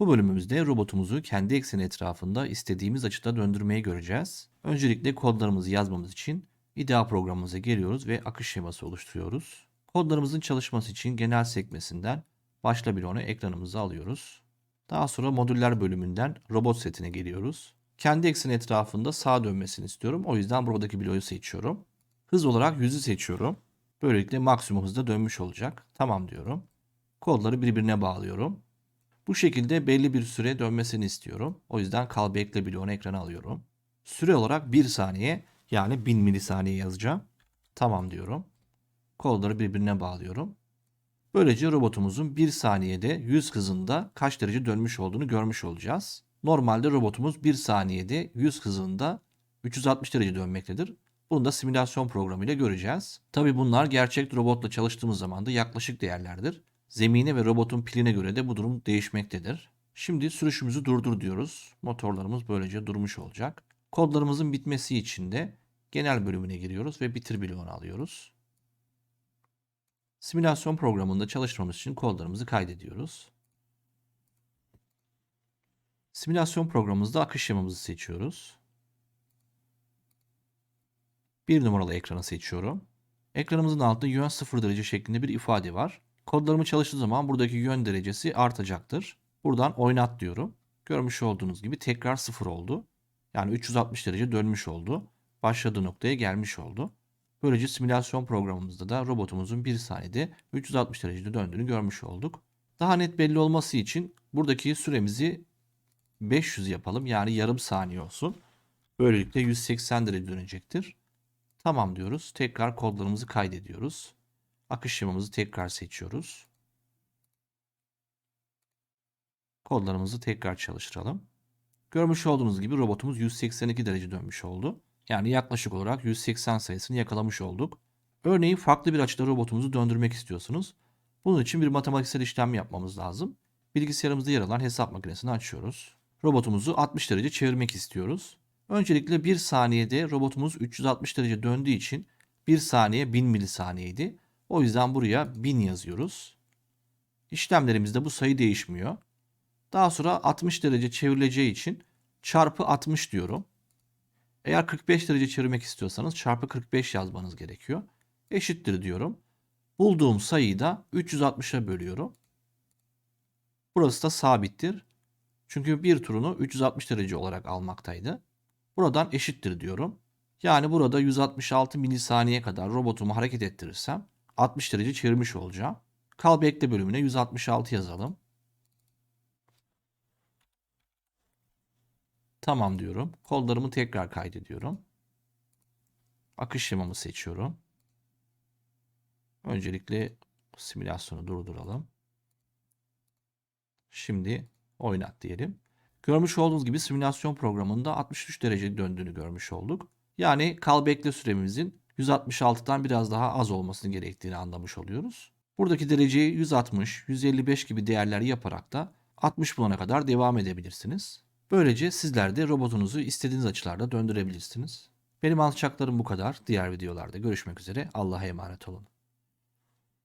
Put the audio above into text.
Bu bölümümüzde robotumuzu kendi ekseni etrafında istediğimiz açıda döndürmeyi göreceğiz. Öncelikle kodlarımızı yazmamız için IDEA programımıza geliyoruz ve akış şeması oluşturuyoruz. Kodlarımızın çalışması için genel sekmesinden başla bloğunu ekranımıza alıyoruz. Daha sonra modüller bölümünden robot setine geliyoruz. Kendi ekseni etrafında sağa dönmesini istiyorum. O yüzden buradaki bloğu seçiyorum. Hız olarak 100'ü seçiyorum. Böylelikle maksimum hızda dönmüş olacak. Tamam diyorum. Kodları birbirine bağlıyorum. Bu şekilde belli bir süre dönmesini istiyorum. O yüzden kal bekle bloğunu ekrana alıyorum. Süre olarak 1 saniye yani 1000 milisaniye yazacağım. Tamam diyorum. Kodları birbirine bağlıyorum. Böylece robotumuzun 1 saniyede 100 hızında kaç derece dönmüş olduğunu görmüş olacağız. Normalde robotumuz 1 saniyede 100 hızında 360 derece dönmektedir. Bunu da simülasyon programıyla göreceğiz. Tabi bunlar gerçek robotla çalıştığımız zaman da yaklaşık değerlerdir. Zemine ve robotun piline göre de bu durum değişmektedir. Şimdi sürüşümüzü durdur diyoruz. Motorlarımız böylece durmuş olacak. Kodlarımızın bitmesi için de genel bölümüne giriyoruz ve bitir bloğunu alıyoruz. Simülasyon programında çalışmamız için kodlarımızı kaydediyoruz. Simülasyon programımızda akış şemamızı seçiyoruz. Bir numaralı ekranı seçiyorum. Ekranımızın altında yön 0 derece şeklinde bir ifade var. Kodlarımı çalıştığı zaman buradaki yön derecesi artacaktır. Buradan oynat diyorum. Görmüş olduğunuz gibi tekrar 0 oldu. Yani 360 derece dönmüş oldu. Başladığı noktaya gelmiş oldu. Böylece simülasyon programımızda da robotumuzun 1 saniyede 360 derecede döndüğünü görmüş olduk. Daha net belli olması için buradaki süremizi 500 yapalım. Yani yarım saniye olsun. Böylelikle 180 derece dönecektir. Tamam diyoruz. Tekrar kodlarımızı kaydediyoruz. Akış şemamızı tekrar seçiyoruz. Kodlarımızı tekrar çalıştıralım. Görmüş olduğunuz gibi robotumuz 182 derece dönmüş oldu. Yani yaklaşık olarak 180 sayısını yakalamış olduk. Örneğin farklı bir açıda robotumuzu döndürmek istiyorsunuz. Bunun için bir matematiksel işlem yapmamız lazım. Bilgisayarımızda yer alan hesap makinesini açıyoruz. Robotumuzu 60 derece çevirmek istiyoruz. Öncelikle 1 saniyede robotumuz 360 derece döndüğü için 1 saniye 1000 milisaniyeydi. O yüzden buraya 1000 yazıyoruz. İşlemlerimizde bu sayı değişmiyor. Daha sonra 60 derece çevrileceği için çarpı 60 diyorum. Eğer 45 derece çevirmek istiyorsanız çarpı 45 yazmanız gerekiyor. Eşittir diyorum. Bulduğum sayıyı da 360'a bölüyorum. Burası da sabittir. Çünkü bir turunu 360 derece olarak almaktaydı. Buradan eşittir diyorum. Yani burada 166 milisaniye kadar robotumu hareket ettirirsem 60 derece çevirmiş olacağım. Kal bekle bölümüne 166 yazalım. Tamam diyorum. Kollarımı tekrar kaydediyorum. Akış şemamı seçiyorum. Öncelikle simülasyonu durduralım. Şimdi oynat diyelim. Görmüş olduğunuz gibi simülasyon programında 63 derece döndüğünü görmüş olduk. Yani kal bekle süremizin 166'dan biraz daha az olmasını gerektiğini anlamış oluyoruz. Buradaki dereceyi 160, 155 gibi değerler yaparak da 60 bulana kadar devam edebilirsiniz. Böylece sizler de robotunuzu istediğiniz açılarda döndürebilirsiniz. Benim alçaklarım bu kadar. Diğer videolarda görüşmek üzere. Allah'a emanet olun.